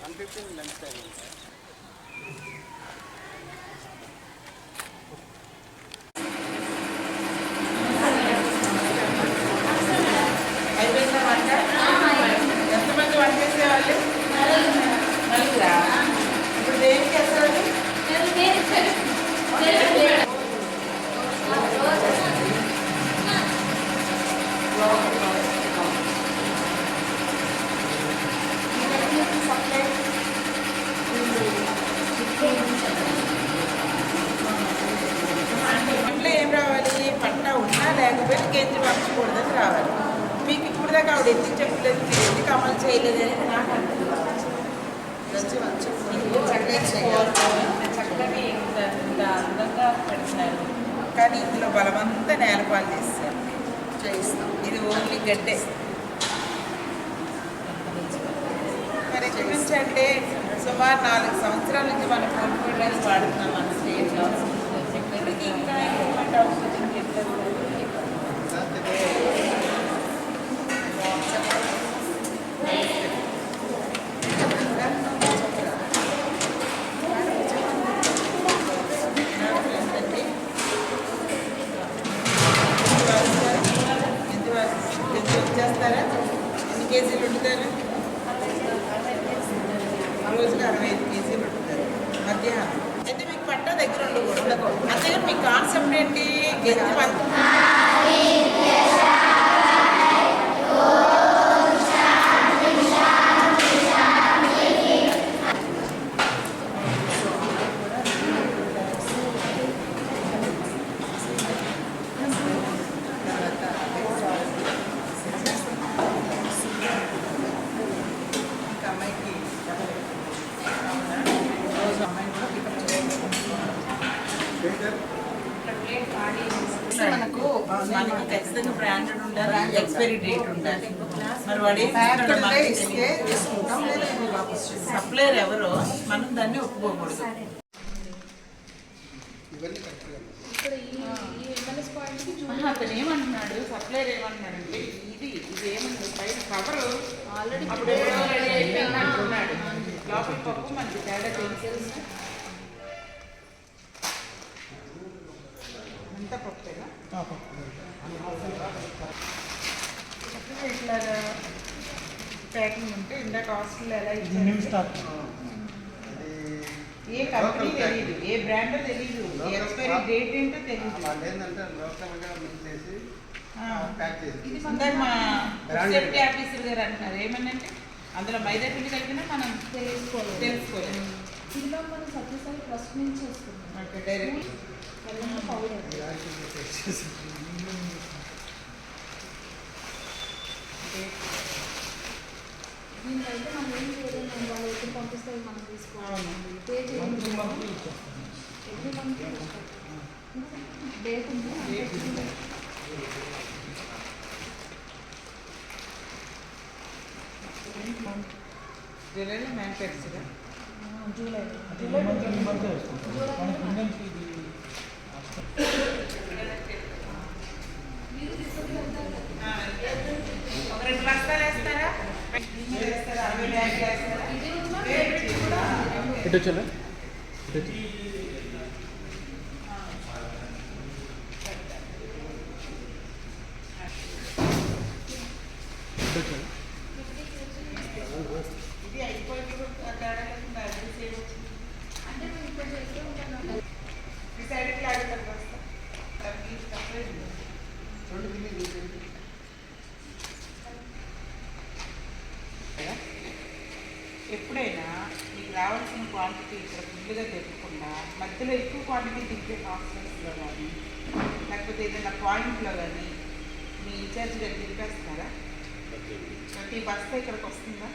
One fifteen lunch time sir అయిపోయిందా వంట ఎంతమంది వంట చేసేవాళ్ళు నలుగురా ఇప్పుడు దేనికి చేస్తారు ఇంట్లో ఏం రావాలి పంట ఉన్నా లేకపోతే కేంద్ర పంచకూడదని రావాలి మీకు ఆవిడ ఎందుకు చెప్పలేదు. మీరు ఎందుకు అమలు చేయలేదు అనేది నాకు ఇంత అందంగా పెడుతున్నారు కానీ ఇందులో బలమంతా నేలపాలు చేస్తారు. చేయిస్తాం. ఇది ఓన్లీ గడ్డే. మరి ఎక్కడి నుంచి అంటే సుమారు నాలుగు సంవత్సరాల నుంచి మనం కోల్పోవడానికి వాడుతున్నాం మన స్టేట్లో. ఇంకా ఇంప్రూవ్మెంట్ అవుతుంది ఇంకెట్లా చేస్తారా ఎన్ని కేజీలు వండుతారు రోజుకి అరవై ఐదు కేజీలు వండుతారు మధ్యాహ్నం. అయితే మీకు పట్ట దగ్గర ఉండకూడదు. అంతేగాని మీ కాన్సెప్ట్ ఏంటి? గెంజి మనకు మనకి ఖచ్చితంగా బ్రాండెడ్ ఉండాలి ఎక్స్పైరీ డేట్ ఉండాలి. మరి వాడు సప్లైర్ ఎవరో మనం దాన్ని ఒప్పుకోకూడదు. అతను ఏమంటున్నాడు సప్లైర్ ఏమంటున్నాడంటే ఇది ఇది బయట కవర్ ఆల్రెడీ అప్పుడు లోపల పప్పు మనకి తేడా తెలుసు ఇట్లా ప్యాకింగ్ ఉంటే ఇందాక హాస్టల్లో ఎలా ఏ కంపెనీ తెలియదు ఏ బ్రాండ్ తెలియదు ఎక్స్పైరీ డేట్ ఏంటో తెలియదు వాళ్ళు ఏంటంటే లోకల్గా మిక్స్ చేసి ప్యాక్ చేసి ఇందాక మా సేఫ్టీ ఆఫీసర్ గారు అంటున్నారు. ఏమనంటే అందులో మైదా పిండి కలిపినా మనం తెలుసుకోలేదు తెలుసుకోలేదు ఇందులో మనం సత్యసాయి ట్రస్ట్ నుంచి తెలంగాణ పౌడర్ దీనికైతే మనం ఏం వాళ్ళు ఎప్పుడు పంపిస్తే మనం తీసుకోవాలి పే చేయండి ఎవ్రీ మంత్ డేట్ ఉంది ఆ జూలై జూలై ఒక రెండు బస్తాలు వేస్తారా అరవై బ్యాగులు వేస్తారా ఇది ఉందా? రేట్ కూడా ఇటు వచ్చా ఇది అయిపోయింది కూడా తేడా లేకుండా అది సేవ్ వచ్చింది అంటే మేము ఇప్పుడు చేస్తూ ఉంటాం ఈ సైడ్కి లాగుతారు బస్తా దానికి separate ఉంది. రెండు కిలో తీసేయండి. ఎప్పుడైనా మీకు రావాల్సిన క్వాంటిటీ ఫుల్గా తెప్పకుండా మధ్యలో ఎక్కువ క్వాంటిటీ దింపే హాస్టల్స్లో కానీ లేకపోతే ఏదైనా పాయింట్లో కానీ మీ ఇన్ఛార్జ్ గారు దింపేస్తారా ప్రతి బస్తా ఇక్కడికి వస్తుందా?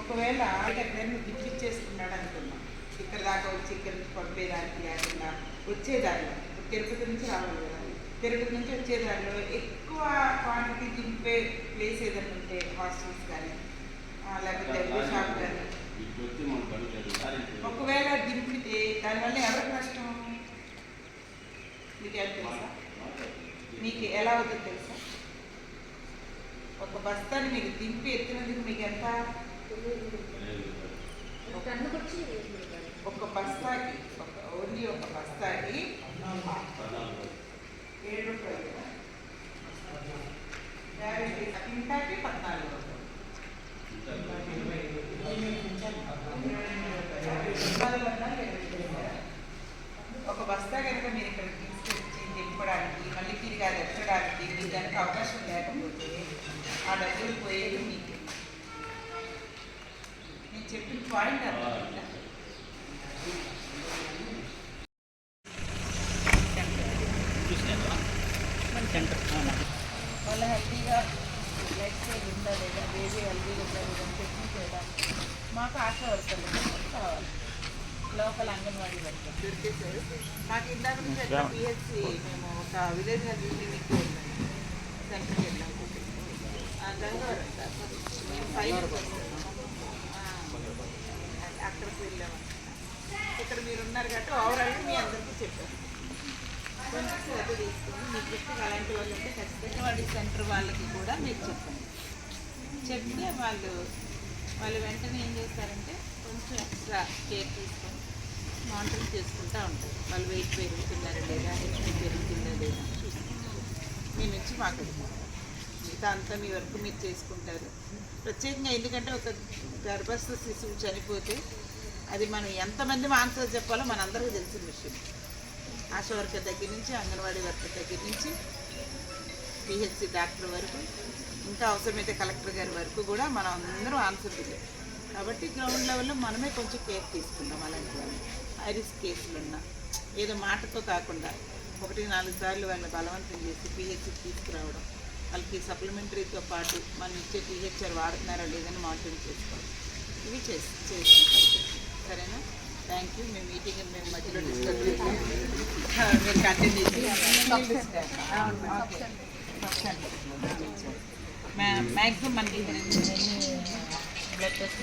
ఒకవేళ ఎక్కడైనా దింపించేసుకున్నాడు అనుకున్నాం ఇక్కడ దాకా వచ్చి ఇక్కడ నుంచి పంపేదానికి లేకుండా వచ్చేదారిలో తిరుపతి నుంచి రావాలి కదా. తిరుపతి నుంచి వచ్చేదారిలో ఎక్కువ క్వాంటిటీ దింపే ప్లేస్ ఏదైనా ఉంటే హాస్టల్స్ కానీ లేకపోతే ఎల్బీ షాప్ కానీ ఒకవేళ దింపితే దానివల్ల ఎవరికి నష్టం? మీకు తెలుసా? మీకు ఎలా అవుతుందో తెలుసా? ఒక బస్తాని మీకు దింపి ఎత్తినందుకు మీకు ఎంత? ఒక బస్తాకి ఒక ఓన్లీ ఒక బస్తాకి ఏడు రూపాయలు? యాభై. క్వింటాకి పద్నాలుగు ఒక బస్తా కనుక మీరు ఇక్కడ తీసుకొచ్చి దింపడానికి మళ్ళీ తిరిగి అది ఎత్తడానికి మీకు దానికి అవకాశం లేకపోతే ఆ డబ్బులు పోయేది మీకు నేను చెప్పిన పాయింట్ అర్థం వాళ్ళ హెల్తీగా లైఫ్ స్టైల్ ఉందా లేదా బేబీ హెల్తీగా ఉందా లేదా చేయడానికి మాకు ఆశ వర్కర్లు కావాలి లోపల అంగన్వాడీ వరకు మాకు ఇందాక నుంచి పిహెచ్సి మేము ఒక విలేజ్ హెల్త్ క్లినిక్ వెళ్ళాము సెంటర్కి వెళ్ళాము గంగవరం సార్ మేము పైన అక్కడికి వెళ్ళాము ఇక్కడ మీరు ఉన్నారు కాబట్టి ఓవరాల్గా మీ అందరికీ చెప్పారు. కొంచెం శ్రద్ధ తీసుకొని మీ దృష్టికి అలాంటి వాళ్ళు ఉంటే ఖచ్చితంగా సెంటర్ వాళ్ళకి కూడా మీరు చెప్పండి చెప్తే వాళ్ళు వాళ్ళు వెంటనే ఏం చేస్తారంటే కొంచెం ఎక్స్ట్రా కేర్ తీసుకొని మానిటరింగ్ చేసుకుంటూ ఉంటారు వాళ్ళు వెయిట్ పెరుగుతున్నారా లేదా హెచ్పి పెరుగుతుందా లేదా చూసుకుంటారు మీ నుంచి మాకు మిగతా అంతా మీ వరకు మీరు చేసుకుంటారు ప్రత్యేకంగా ఎందుకంటే ఒక గర్భస్థ శిశువు చనిపోతే అది మనం ఎంతమంది ఆన్సర్ చెప్పాలో మనందరికీ తెలిసిన విషయం ఆశా వర్కర్ దగ్గర నుంచి అంగన్వాడీ వర్కర్ దగ్గర నుంచి పిహెచ్సి డాక్టర్ వరకు ఇంకా అవసరమైతే కలెక్టర్ గారి వరకు కూడా మనం అందరం ఆన్సర్ ఇవ్వాలి కాబట్టి గ్రౌండ్ లెవెల్లో మనమే కొంచెం కేర్ తీసుకుందాం అలాంటి వాళ్ళు ఐరిస్ కేసులు ఉన్నా ఏదో మాటతో కాకుండా ఒకటి నాలుగు సార్లు వాళ్ళని బలవంతం చేసి పిహెచ్సి తీసుకురావడం వాళ్ళకి సప్లిమెంటరీతో పాటు మనం ఇచ్చే పిహెచ్ఆర్ వాడుతున్నారా లేదని మానిటరింగ్ చేసుకోవాలి ఇవి చేసి చేసి సరేనా? థ్యాంక్ యూ మేము మీటింగ్ మేము మధ్యలో డిస్కస్ చేస్తాం మీరు కంటిన్యూ మ్యాక్సిమం మనకి blood test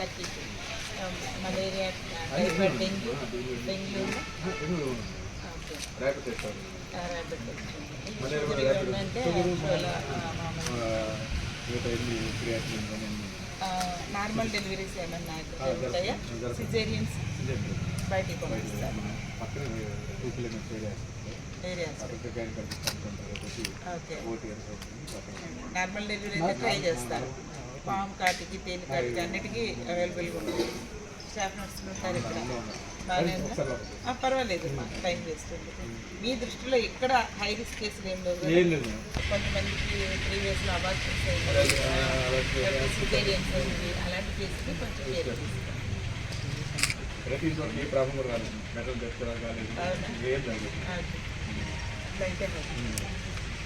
thirty malaria typhoid dengue dengue okay rabbit అంటే నార్మల్ డెలివరీస్ ఏమన్నా జరుగుతాయా సిజేరియన్స్ బయటికి పంపిస్తారు? నార్మల్ డెలివరీ అయితే ట్రై చేస్తారు. పాము కాటికి తేలి కాటికి అన్నిటికీ అవైలబుల్గా ఉంటుంది స్టాఫ్ నర్సులు ఉంటారు ఇక్కడ. పర్వాలేదు టైం వేస్తుంది మీ దృష్టిలో ఇక్కడ హై రిస్క్ కేసులు ఏం లేవు కదా? కొంతమందికి ప్రీవియస్లో అబార్షన్స్ అలాంటి కేసులు కొంచెం కేర్ తీసుకోండి. ప్రతి ఇంట్లో ఏ ప్రాబ్లం కూడా రాలేదు. మెటల్ తెచ్చుకోవడం కాలేదు. అవునా? ఏం జరగలేదు. ఓకే. థ్యాంక్ యూ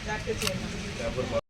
డాక్టర్ చేయండి లేకపోతే